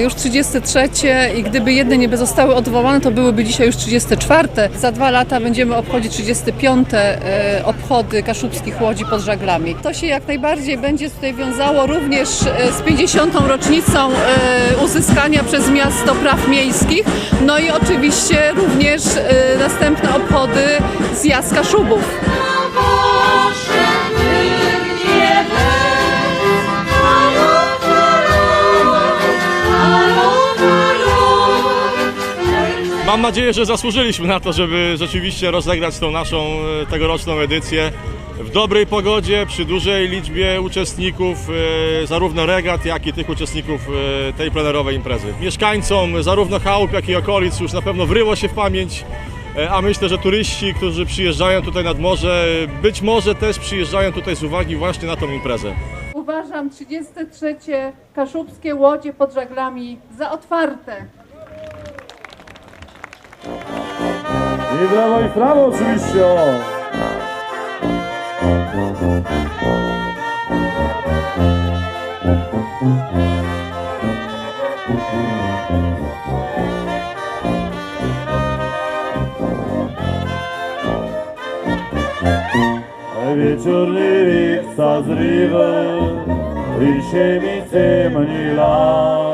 już 33 i gdyby jedne nie zostały odwołane, to byłyby dzisiaj już 34. Za dwa lata będziemy obchodzić 35. e, obchody kaszubskich łodzi pod żaglami. To się jak najbardziej będzie tutaj wiązało również e, z 50. rocznicą e, uzyskania przez miasto praw miejskich, no i oczywiście również następne obchody zjazd Kaszubów. Mam nadzieję, że zasłużyliśmy na to, żeby rzeczywiście rozegrać tą naszą e, tegoroczną edycję w dobrej pogodzie, przy dużej liczbie uczestników, e, zarówno regat, jak i tych uczestników e, tej plenerowej imprezy. Mieszkańcom zarówno chałup, jak i okolic już na pewno wryło się w pamięć, a myślę, że turyści, którzy przyjeżdżają tutaj nad morze, być może też przyjeżdżają tutaj z uwagi właśnie na tą imprezę. Uważam 33. Kaszubskie łodzie pod żaglami za otwarte. I brawo, i prawo oczywiście. Wieczorny wik zazrywa, i się mi ciemniła.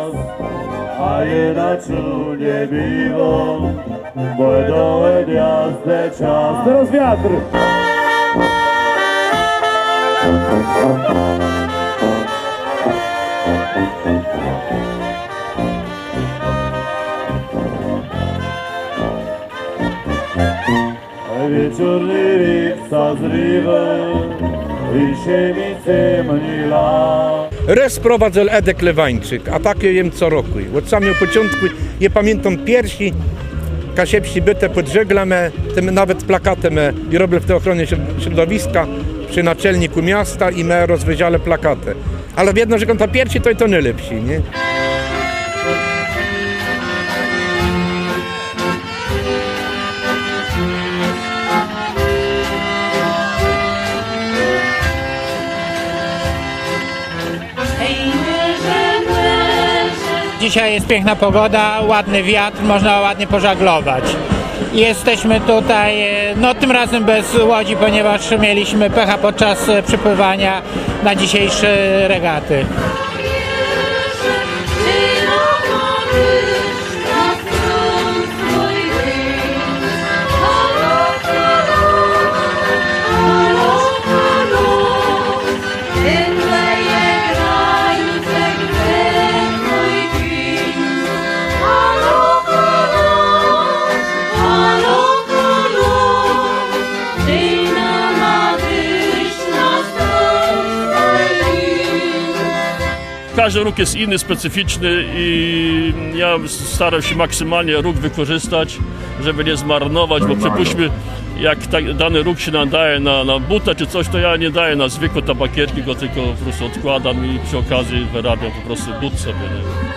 A jedna czunie biwo, bo dołe gwiazdę czas. Teraz wiatr! Wieczorny wiek sazrywa i siemicy mni las. Rozprowadzał Edek Lewańczyk, a takie jem co roku. Od samego początku, nie pamiętam pierwsi kasiepsi byte pod żeglami, tym nawet plakatem e, i robię w tej ochronie środ- środowiska przy naczelniku miasta i me rozwyziale plakaty. Ale jedno, że ta pierwsi to i to najlepsi, nie? Dzisiaj jest piękna pogoda, ładny wiatr, można ładnie pożaglować. Jesteśmy tutaj, e, no tym razem bez łodzi, ponieważ mieliśmy pecha podczas e, przypływania na dzisiejsze regaty. Każdy róg jest inny, specyficzny i ja staram się maksymalnie róg wykorzystać, żeby nie zmarnować, bo przypuśćmy, jak ta, dany róg się nadaje na, na czy coś, to ja nie daję na zwykłe tabakierki, go tylko po prostu odkładam i przy okazji wyrabiam po prostu but sobie. Nie?